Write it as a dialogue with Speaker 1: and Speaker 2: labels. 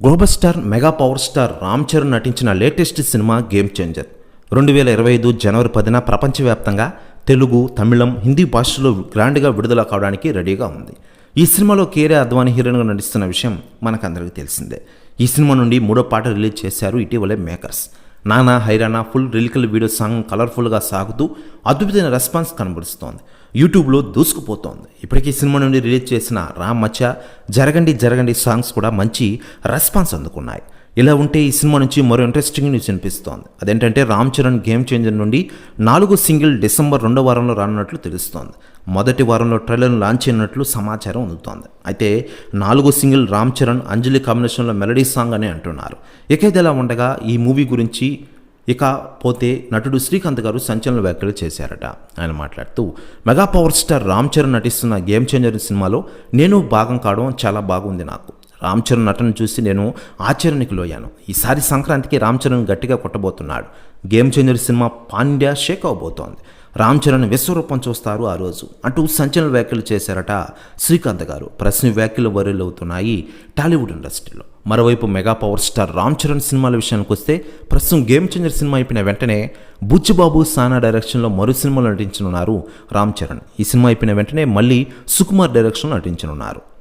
Speaker 1: Global star mega power star Ram Charan నటించిన latest cinema game changer రెండు వేల ఇరవై ఐదు జనవరి పదిన ప్రపంచవ్యాప్తంగా తెలుగు తమిళం హిందీ భాషలో గ్రాండ్గా విడుదల కావడానికి రెడీగా ఉంది. ఈ సినిమాలో కేరే అద్వానీ హీరోయిన్గా నటిస్తున్న విషయం మనకందరికీ తెలిసిందే. ఈ సినిమా నుండి మూడో పాట రిలీజ్ చేశారు ఇటీవలే makers Naana Hyraana full lyrical video song కలర్ఫుల్గా సాగుతూ అద్భుతమైన రెస్పాన్స్ కనబరుస్తోంది. యూట్యూబ్లో దూసుకుపోతోంది. ఇప్పటికీ సినిమా నుండి రిలీజ్ చేసిన రామ్ మచ్చ జరగండి జరగండి సాంగ్స్ కూడా మంచి రెస్పాన్స్ అందుకున్నాయి. ఇలా ఉంటే ఈ సినిమా నుంచి మరో ఇంట్రెస్టింగ్ న్యూస్ వినిపిస్తోంది. అదేంటంటే రామ్ చరణ్ గేమ్ చేంజర్ నుండి నాలుగు సింగిల్ డిసెంబర్ రెండో వారంలో రానున్నట్లు తెలుస్తోంది. మొదటి వారంలో ట్రైలర్ను లాంచ్ అయినట్లు సమాచారం అందుతోంది. అయితే నాలుగో సింగిల్ రామ్ చరణ్ అంజలి కాంబినేషన్లో మెలడీ సాంగ్ అని అంటున్నారు. ఇక ఇది ఉండగా ఈ మూవీ గురించి ఇక పోతే నటుడు శ్రీకాంత్ గారు సంచలన వ్యాఖ్యలు చేశారట. ఆయన మాట్లాడుతూ mega power star Ram Charan నటిస్తున్న గేమ్ చేంజర్ సినిమాలో నేను భాగం కావడం చాలా బాగుంది నాకు. రామ్ చరణ్ నటన చూసి నేను ఆశ్చర్యానికి లోయాను ఈసారి సంక్రాంతికి రామ్ చరణ్ గట్టిగా కొట్టబోతున్నాడు. Game changer cinema pan India shake అవబోతోంది. రామ్ చరణ్ విశ్వరూపం చూస్తారు ఆ రోజు అంటూ సంచలన వ్యాఖ్యలు చేశారట శ్రీకాంత్ గారు. ప్రశ్న వ్యాఖ్యలు వైరల్ అవుతున్నాయి టాలీవుడ్ ఇండస్ట్రీలో. మరోవైపు mega power star Ram Charan సినిమాల విషయానికి వస్తే ప్రస్తుతం గేమ్ చేంజర్ సినిమా అయిపోయిన వెంటనే బుచ్చిబాబు సానా డైరెక్షన్లో మరో సినిమాలో నటించనున్నారు రామ్ చరణ్. ఈ సినిమా అయిపోయిన వెంటనే మళ్ళీ సుకుమార్ డైరెక్షన్లో నటించనున్నారు.